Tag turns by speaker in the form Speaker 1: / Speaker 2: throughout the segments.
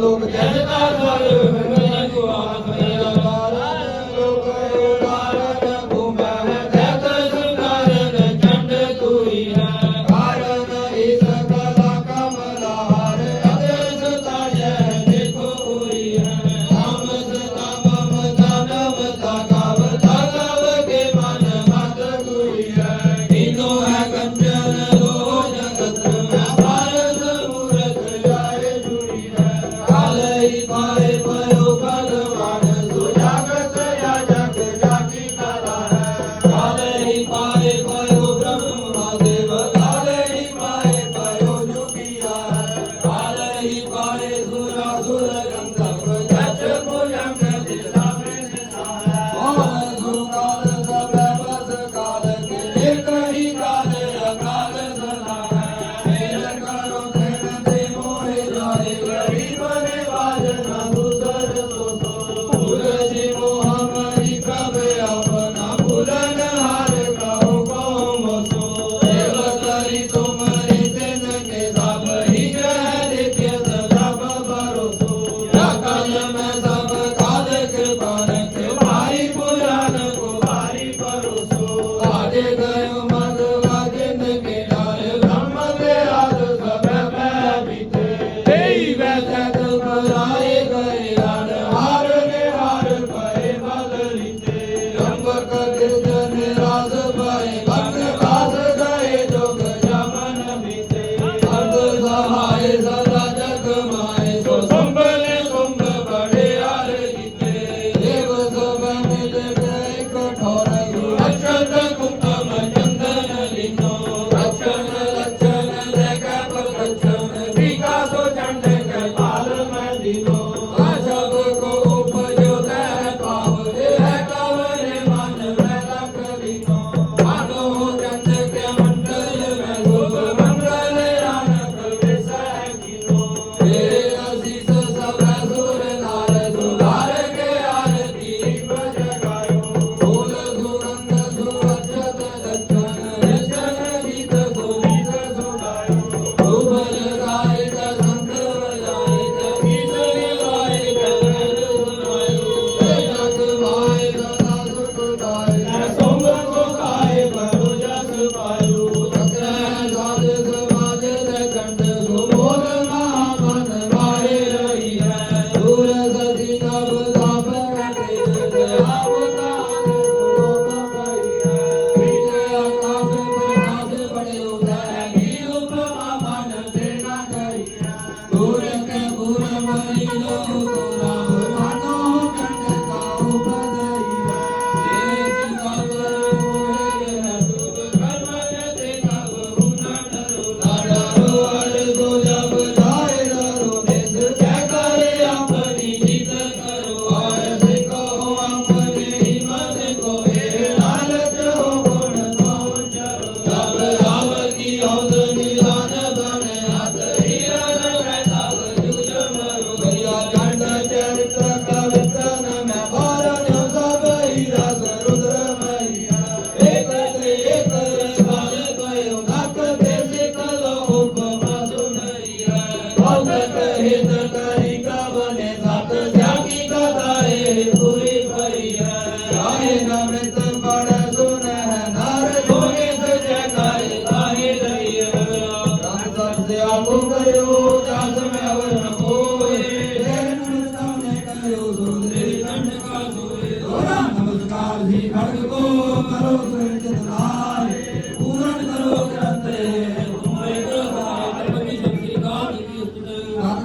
Speaker 1: लोक जनता दल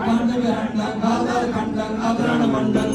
Speaker 1: பாண்டவ அண்டங் ஆதார கண்டங் அகராண மண்டங்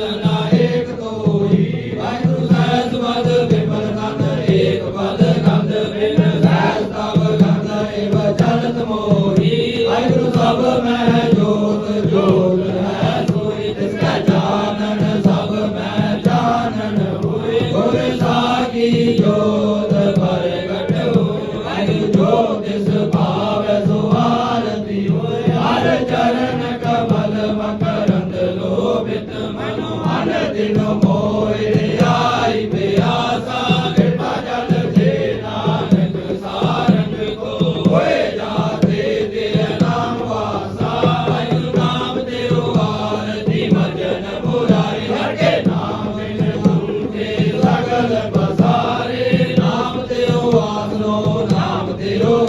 Speaker 1: ਨਾਮ ਤੇਰੋ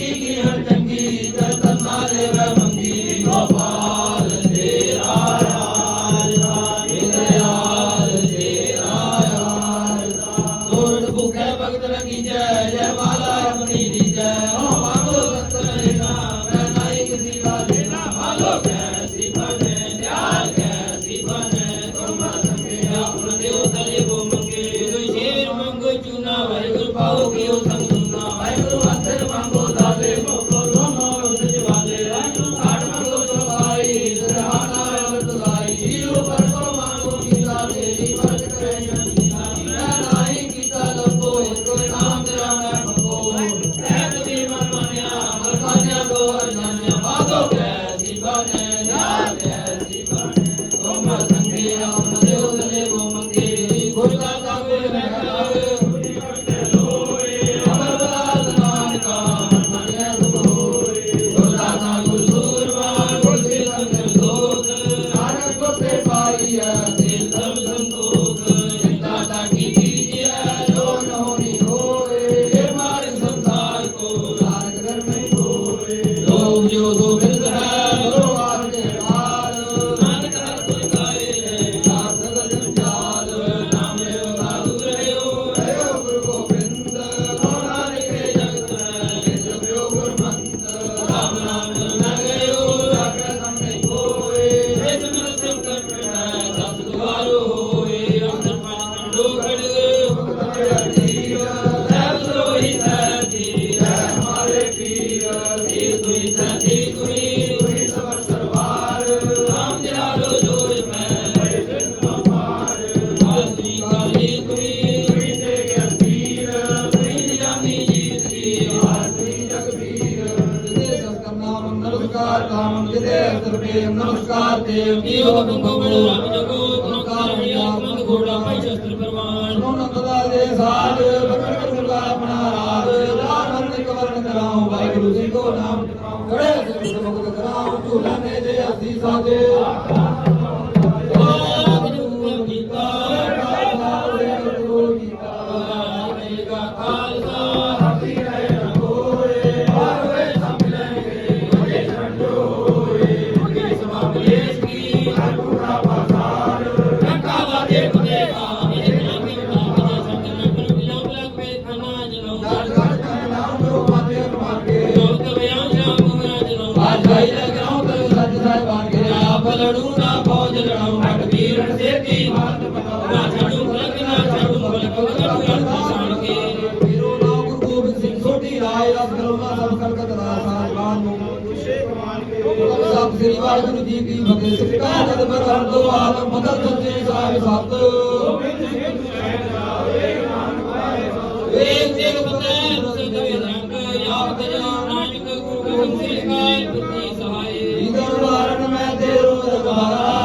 Speaker 1: Amen. ਨਮਸਕਾਰ ਦੇਵ ਕੀ
Speaker 2: ਹੁਕਮ ਕਬੂਲ ਰੱਬ ਜਗੋ ਨਮਸਕਾਰ ਆਤਮਕ ਗੋੜਾ ਭਾਈ ਸ਼ਸਤਰ ਪਰਵਾਨ
Speaker 1: ਸੋਨ ਅੰਤਦਾ ਦੇ ਸਾਧ ਪ੍ਰਗਟ ਕਰਦਾ ਆਪਣਾ ਰਾਜ ਰਾਮ ਨਿਕ ਵਰਨ ਕਰਾਉ ਵਾਹਿਗੁਰੂ ਜੀ ਕੋ ਨਾਮ ਕੜੇ ਸਿਰ ਮੁਕਤ ਕਰਾਉ ਝੂਲਾ ਨੇ ਜੇ ਅਸੀਂ ਸਾਜੇ
Speaker 2: ਵਾਹਿਗੁਰੂ ਜੀ ਕਾ
Speaker 1: ਵਾਹਿਗੁਰੂ ਜੀ ਕਾ
Speaker 2: ਵਾਹਿਗੁਰੂ ਜੀ ਕਾ ਖਾਲਸਾ। ਸਮਾਪੇਸ਼ ਕੀ ਰੱਖਾ ਵਾਦੇ ਕੁਦੇ ਕਾ
Speaker 1: ਵਾਹਿਗੁਰੂ ਜੀ ਕੀ ਫਤਿਹ। ਸਿੱਕਾ ਜਦ ਬਰਹਰ ਦੋ ਆਲਮ ਮਦਦ ਸੱਚੇ ਸਾਹਿਬ ਸਤ।
Speaker 2: ਵੇਦ ਜਗ ਪਤੈ ਸਦਿ ਰੰਗ, ਯਾਦ ਜਨਾ ਨਾਨਕ ਗੁਰੂ ਗੋਬਿੰਦ ਸਿੰਘ ਕਾਇ ਬੁੱਧੀ ਸਹਾਈ
Speaker 1: ਇਦਰ ਵਾਰਨ ਮੈਂ ਤੇਰੋ ਦਰਬਾਰਾ।